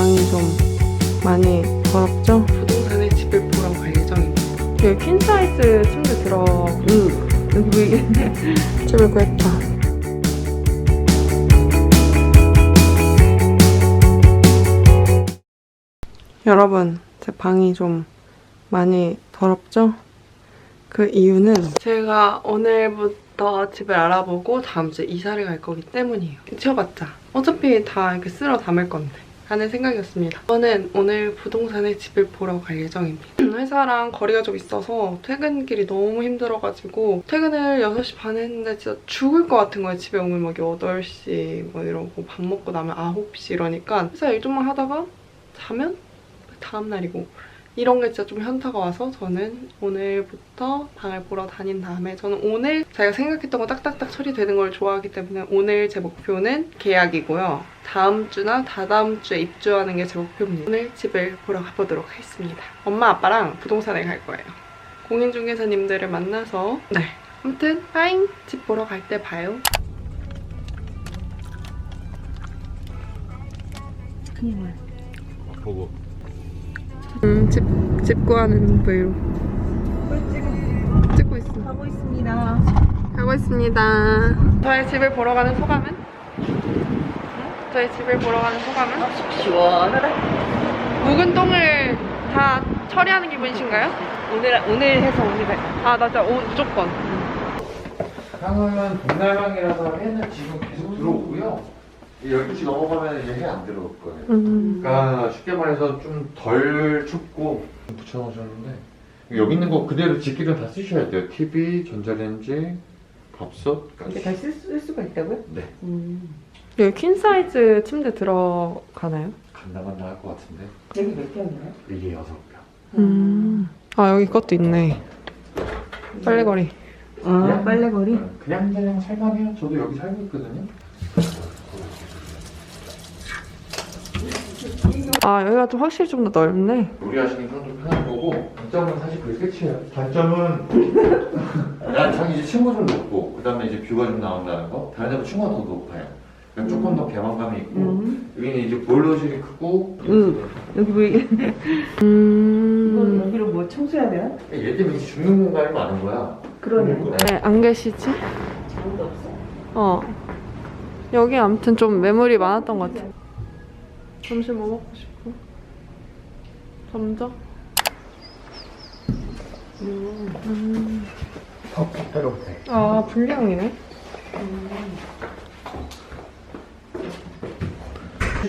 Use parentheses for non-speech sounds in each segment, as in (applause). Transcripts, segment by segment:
방이 좀 많이 더럽죠? 부동산에 집을 보러 갈 예정입니다. 여기 퀸 사이즈 침대 들어. 응. 여기 보이겠네. 집을 구했다. 여러분, 제 방이 좀 많이 더럽죠? 그 이유는 제가 오늘부터 집을 알아보고 다음 주에 이사를 갈 거기 때문이에요. 지워봤자 어차피 다 이렇게 쓸어 담을 건데 하는 생각이었습니다. 저는 오늘 부동산에 집을 보러 갈 예정입니다. 회사랑 거리가 좀 있어서 퇴근길이 너무 힘들어가지고 퇴근을 6시 반에 했는데 진짜 죽을 것 같은 거예요. 집에 오면 막 8시 뭐 이러고 밥 먹고 나면 9시 이러니까 회사 일 좀만 하다가 자면 다음 날이고 이런 게 진짜 좀 현타가 와서 저는 오늘부터 방을 보러 다닌 다음에 저는 오늘 제가 생각했던 거 딱딱딱 처리되는 걸 좋아하기 때문에 오늘 제 목표는 계약이고요. 다음 주나 다다음 주에 입주하는 게 제 목표입니다. 오늘 집을 보러 가보도록 하겠습니다. 엄마 아빠랑 부동산에 갈 거예요. 공인중개사님들을 만나서 네. 아무튼 빠잉 집 보러 갈 때 봐요. 보고 음, 집, 집 구하는 브이로 찍고 있어. 하고 있습니다. 가고 있습니다. 저희 집을 보러 가는 소감은? 응? 저희 집을 보러 가는 소감은? 시원하다. 묵은 똥을 다 처리하는 기분이신가요? 오늘 오늘 해서 오늘 갈. 아, 나 진짜 오, 무조건. 향은 동남향이라서 해는 지금 계속 들어오고요 12시 넘어가면 이제 해안 들어올 거예요 음. 그러니까 쉽게 말해서 좀 덜 춥고 붙여놓으셨는데 여기 있는 거 그대로 집기름 다 쓰셔야 돼요 TV, 전자레인지, 밥솥까지 이렇게 다쓸 쓸 수가 있다고요? 네 음. 여기 퀸 사이즈 침대 들어가나요? 간다 간다 할것 같은데 여기 몇 평이나요? 이게 여섯 병 음. 아, 여기 것도 있네. 빨래거리. 아 빨래거리. 그냥 그냥 살만해요 저도 여기 살고 있거든요 아, 여기가 좀 확실히 좀 더 넓네. 요리하시는 건좀 편한 거고 단점은 사실 그게 끝이에요 단점은 (laughs) 난 자기 이제 층고 좀 높고 그 다음에 이제 뷰가 좀 나온다는 거 다른 데보다 층고가 더 높아요 그러니까 조금 더 개방감이 있고 음. 여기는 이제 보일러실이 크고 음. 여기 보이겠네. 이거 (laughs) 음. 여기로 뭐 청소해야 되나? 얘 때문에 죽는 공간이 많은 거야 그러네. 네, 안 계시지? 장도 없어. 어. 여기 아무튼 좀 매물이 많았던 것 같아. 점심 뭐 먹고 싶어? 점저? 음. 퍽퍽해롭대 아, 불량이네.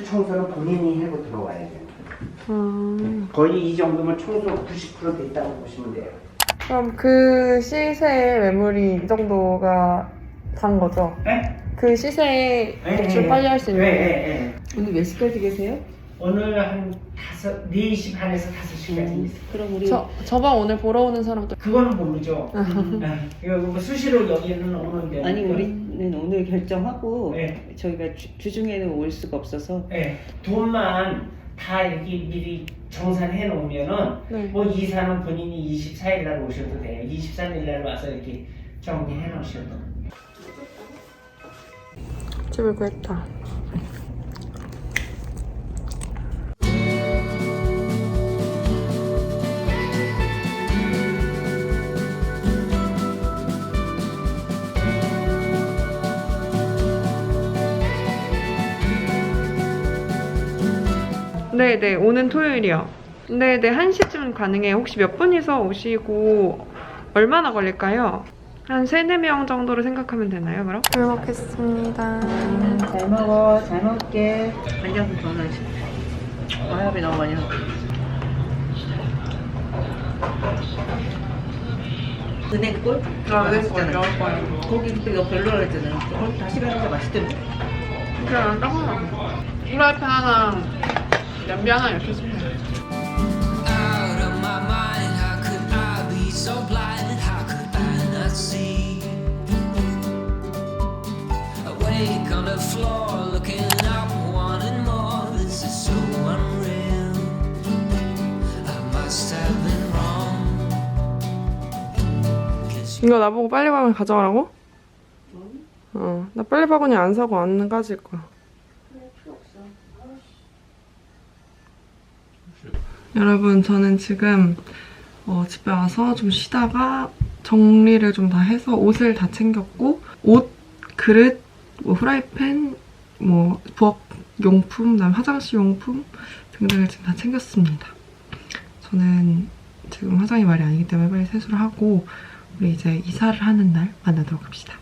청소는 본인이 해고 들어와야 돼요. 아. 거의 이 정도면 청소 90% 됐다고 보시면 돼요. 그럼 그 시세의 매물이 이 정도가 단 거죠? 네? 그 시세에 대출 빨리 할수 있는 네, 거. 네, 네. 오늘 몇 시까지 계세요? 오늘 한 다섯, 4시 반에서 5시까지 있어요. 그럼 우리 저, 저방 오늘 보러 오는 사람도 그거는 모르죠. 네. (laughs) 이거 뭐 수시로 여기는 오는데. 아니 우리는 오늘 결정하고 네. 저희가 주, 주중에는 올 수가 없어서 네. 돈만 다 이렇게 미리 정산해 놓으면은 네. 뭐 이사는 본인이 24일 날 오셔도 돼요. 23일 날 와서 이렇게 정리해 놓으셔도. 집을 구했다. 네네, 오는 토요일이요. 네네, 1시쯤 가능해요. 혹시 몇 분이서 오시고 얼마나 걸릴까요? 한 3, 4명 정도로 생각하면 되나요, 그럼? 잘 먹겠습니다. 잘 먹어 잘 먹게 앉아서 전화하시 와협이 너무 많이 나고 은행골? 아, 네, 맛있잖아. 나올 거예요. 거기 이거 별로라 했잖아 오늘 다시 가니까 맛있던데 그냥 떡하나. 프라이팬 하나, 냄비 하나 이렇게 주세요. out of my mind. How could I be so blind? How could I not see? Awake on the floor, looking up, wanting more. This is so unreal. I must have been wrong. 'Cause 이거 나보고 빨리 바구니 가져가라고? 어, 나 빨리 바구니 안 사고 안 가질 거야. 여러분 저는 지금 어, 집에 와서 좀 쉬다가 정리를 좀 다 해서 옷을 다 챙겼고 옷, 그릇, 뭐 후라이팬, 뭐 부엌 용품, 그다음 화장실 용품 등등을 지금 다 챙겼습니다. 저는 지금 화장이 말이 아니기 때문에 빨리 세수를 하고 우리 이제 이사를 하는 날 만나도록 합시다.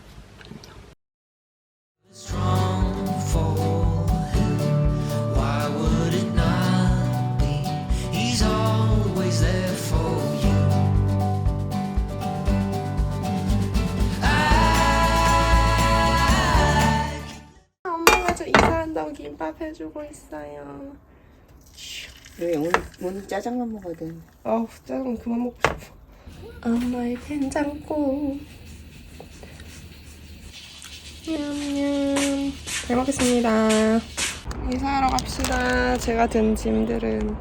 해주고 있어요. 왜 오늘, 오늘 짜장면 먹거든. 아우 짜장 그만 먹고 싶어. 엄마의 된장국. 냠냠. 잘 먹겠습니다. 이사하러 갑시다. 제가 든 짐들은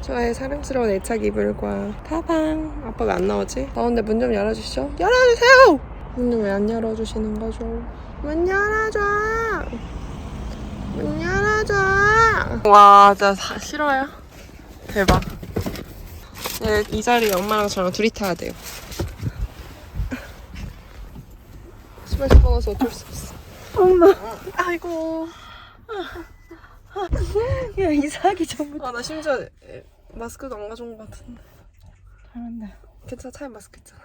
저의 사랑스러운 애착 이불과 가방. 아빠 왜 안 나오지? 나오는데 문 좀 열어주시죠. 열어주세요. 문을 왜 안 열어주시는 거죠? 문 열어줘. 문 열어 줘. 와, 진짜 사- 싫어요. 대박. 네, 이 자리에 엄마랑 저랑 둘이 타야 돼요. 신발 접어놔서 어쩔 수 없어. 엄마. 아이고. 야, 이사하기 전부터. 아, 나 심지어 에, 마스크도 안 가져온 것 같은데. 잘한다. 괜찮아, 차에 마스크 있잖아.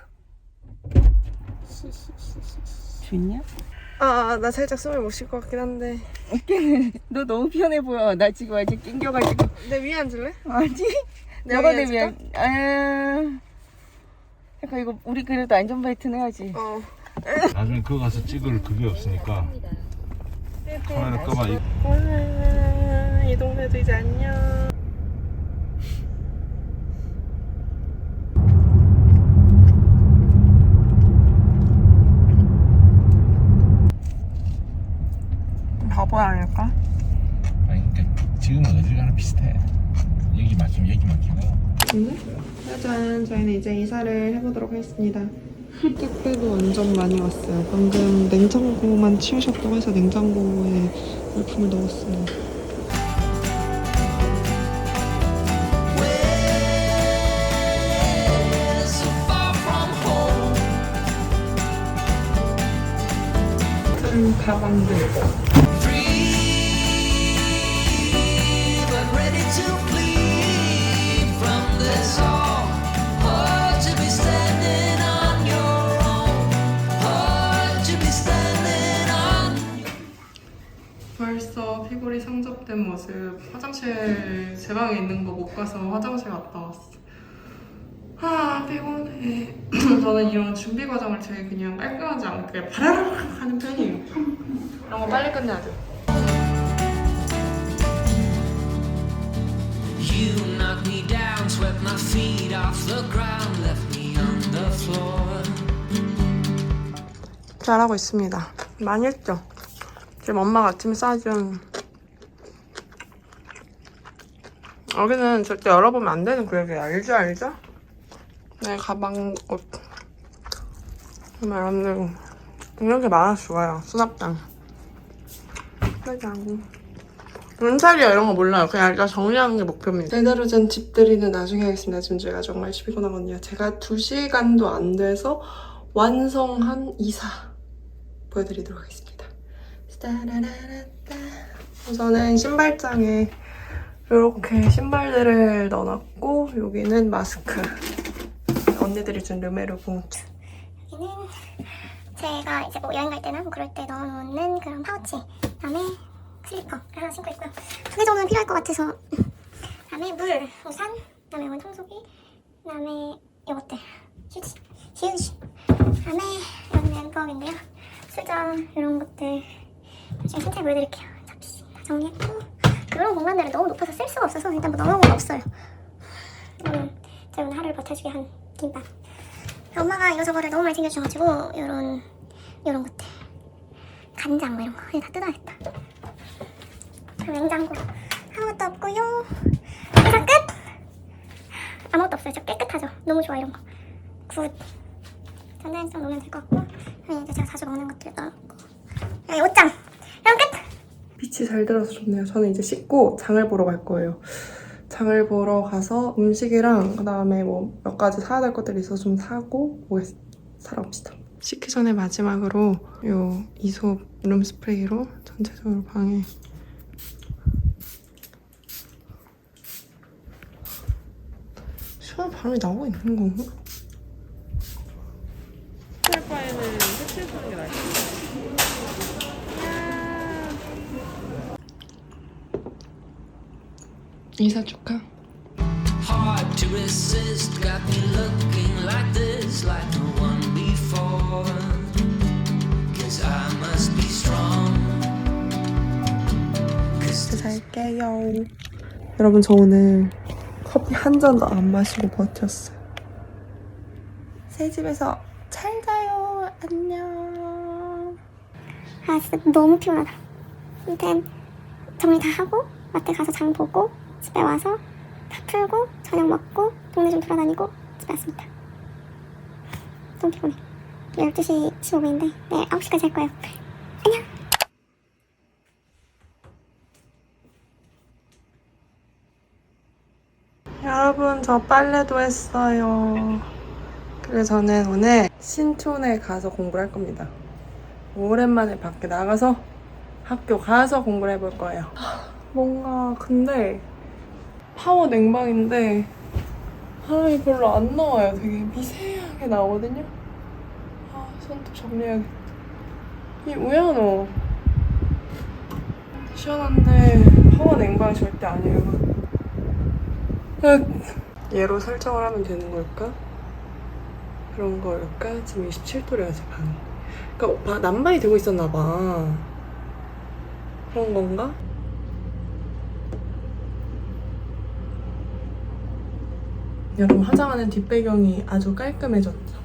좋냐? 아, 나 살짝 숨을 못 쉴 것 같긴 한데. (laughs) 너 너무 편해 보여. 나 지금 아직 낑겨가지고. 내 위에 앉을래? 아니? 내 너가 위에 아. 약간 이거, 우리 그래도 안전벨트는 해야지. 어. 나중에 그거 가서 찍을 그게 없으니까 카메라 꺼봐 이- 와, 이 동네도 이제 안녕. 바보 아닐까? 아니 그러니까 지금은 어딜 가나 비슷해 여기 막히면 여기 막히고 짜잔, 저희는 이제 이사를 해보도록 하겠습니다. 택배도 완전 많이 왔어요. 방금 냉장고만 치우셨다고 해서 냉장고에 물품을 넣었어요. 큰 가방들. Free, 화장실 제 방에 있는 거 못 가서 화장실 갔다 왔어. 아 피곤해. (clears throat) 저는 이런 준비 과정을 되게 그냥 깔끔하지 않게 바라락 하는 편이에요. 이런 거 빨리 끝내야 돼. You knocked me down, swept my feet off the ground, left me on the floor. 잘하고 있습니다. 많이 했죠? 지금 엄마가 아침에 싸준 여기는 절대 열어보면 안 되는 구역이에요. 알죠? 알죠? 내 가방 옷 정말 여러분들 이런 게 많아서 좋아요. 수납장 짜장 문살이야 이런 거 몰라요. 그냥 일단 정리하는 게 목표입니다. 제대로 된 집들이는 나중에 하겠습니다. 지금 제가 정말 피곤하거든요. 제가 2시간도 안 돼서 완성한 이사 보여드리도록 하겠습니다. 우선은 신발장에 이렇게 신발들을 넣어놨고 여기는 마스크. 언니들이 준 르메르 봉투. 여기는 제가 이제 뭐 여행 갈 때나 뭐 그럴 때 넣어놓는 그런 파우치. 그다음에 슬리퍼를 하나 신고 있고요. 두 개 정도는 필요할 것 같아서. 그다음에 물, 우산 그다음에 이건 청소기 그다음에 이것들 휴지, 휴지. 그다음에 이건 면법인데요. 수저 이런 것들 나중에 천천히 보여드릴게요. 접시 다 정리했고 이런 공간들은 너무 높아서 쓸 수가 없어서 일단 뭐 넣어놓은 건 없어요. 이거는 제가 오늘 하루를 버텨주게 한 김밥. 엄마가 이거 저거를 너무 많이 챙겨주셔가지고 요런 요런 것들. 간장 뭐 이런 거. 이거 다 뜯어야겠다. 냉장고. 아무것도 없고요. 이상 끝! 아무것도 없어요. 진짜 깨끗하죠? 너무 좋아 이런 거굿. 전자레인지랑 놓으면 될 것 같고. 이제 제가 자주 먹는 것들 넣어놓고. 여기 옷장! 빛이 잘 들어서 좋네요. 저는 이제 씻고 장을 보러 갈 거예요. 장을 보러 가서 음식이랑 그다음에 뭐 몇 가지 사야 될 것들이 있어서 좀 사고 오겠 사러 갑시다. 씻기 전에 마지막으로 요 이솝 룸 스프레이로 전체적으로 방에 시원한 바람이 나오고 있는 건가? 할 바에는 세칠 쓰는 게 나을 이사 축하. Hard to resist, got me looking like this, like no one before. Cause I must be strong. Cause 잘게요. 여러분 저 오늘 커피 한 잔도 안 마시고 버텼어요. 새 집에서 잘 자요. 안녕. 아 진짜 너무 피곤하다. 아무튼 정리 다 하고 마트 가서 장 보고 집에 와서 다 풀고 저녁 먹고 동네 좀 돌아다니고 집에 왔습니다. 너무 피곤해. 12시 15분인데 내일 9시까지 할 거예요. 안녕. 여러분 저 빨래도 했어요. 그래서 저는 오늘 신촌에 가서 공부를 할 겁니다. 오랜만에 밖에 나가서 학교 가서 공부를 해볼 거예요. 뭔가 근데 파워 냉방인데 바람이 별로 안 나와요. 되게 미세하게 나오거든요. 아 손톱 정리해야겠다. 이 우연호 시원한데 파워 냉방이 절대 아니에요. 얘로 설정을 하면 되는 걸까? 그런 걸까? 지금 27도래요, 제 방이. 그러니까 바- 난방이 되고 있었나 봐. 그런 건가? 여러분 화장하는 뒷배경이 아주 깔끔해졌죠.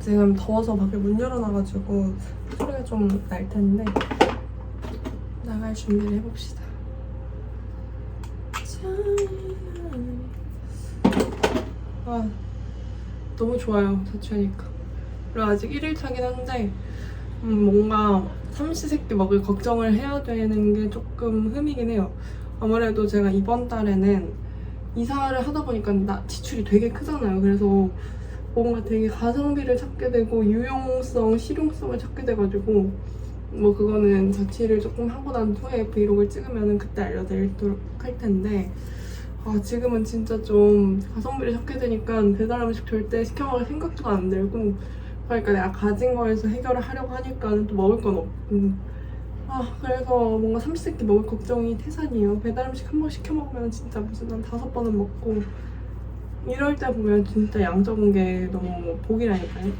지금 더워서 밖에 문 열어놔가지고 소리가 좀 날 텐데 나갈 준비를 해봅시다. 짠. 아, 너무 좋아요, 자취하니까. 그리고 아직 1일차긴 한데, 음, 뭔가 삼시세끼 먹을 걱정을 해야 되는 게 조금 흠이긴 해요. 아무래도 제가 이번 달에는 이사를 하다 보니까 나 지출이 되게 크잖아요. 그래서 뭔가 되게 가성비를 찾게 되고 유용성, 실용성을 찾게 돼가지고 뭐 그거는 자취를 조금 하고 난 후에 브이로그를 찍으면 그때 알려드리도록 할 텐데 아 지금은 진짜 좀 가성비를 찾게 되니까 배달 음식 절대 시켜 먹을 생각도 안 들고 그러니까 내가 가진 거에서 해결을 하려고 하니까 또 먹을 건 없고 아 그래서 뭔가 삼시세끼 먹을 걱정이 태산이에요 배달 음식 한 번 시켜 먹으면 진짜 무슨 한 다섯 번은 먹고 이럴 때 보면 진짜 양 적은 게 너무 복이라니까요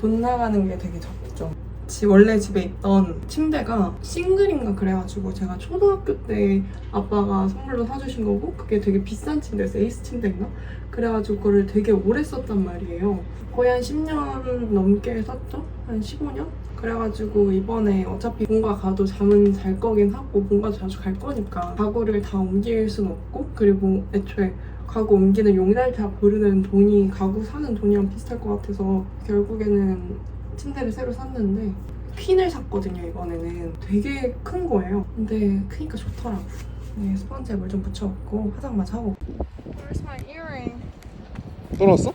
돈 나가는 게 되게 적죠. 지 원래 집에 있던 침대가 싱글인가 그래가지고 제가 초등학교 때 아빠가 선물로 사주신 거고 그게 되게 비싼 침대였어요. 에이스 침대인가? 그래가지고 그거를 되게 오래 썼단 말이에요. 거의 한 10년 넘게 썼죠? 한 15년? 그래가지고 이번에 어차피 본가 가도 잠은 잘 거긴 하고 본가 자주 갈 거니까 가구를 다 옮길 순 없고 그리고 애초에 가구 옮기는 용달차 부르는 돈이 가구 사는 돈이랑 비슷할 것 같아서 결국에는 침대를 새로 샀는데 퀸을 샀거든요 이번에는 되게 큰 거예요 근데 크니까 좋더라고 네, 스펀지에 물 좀 묻혀갖고 화장 마저 하고 Where's my earring? 떨어졌어?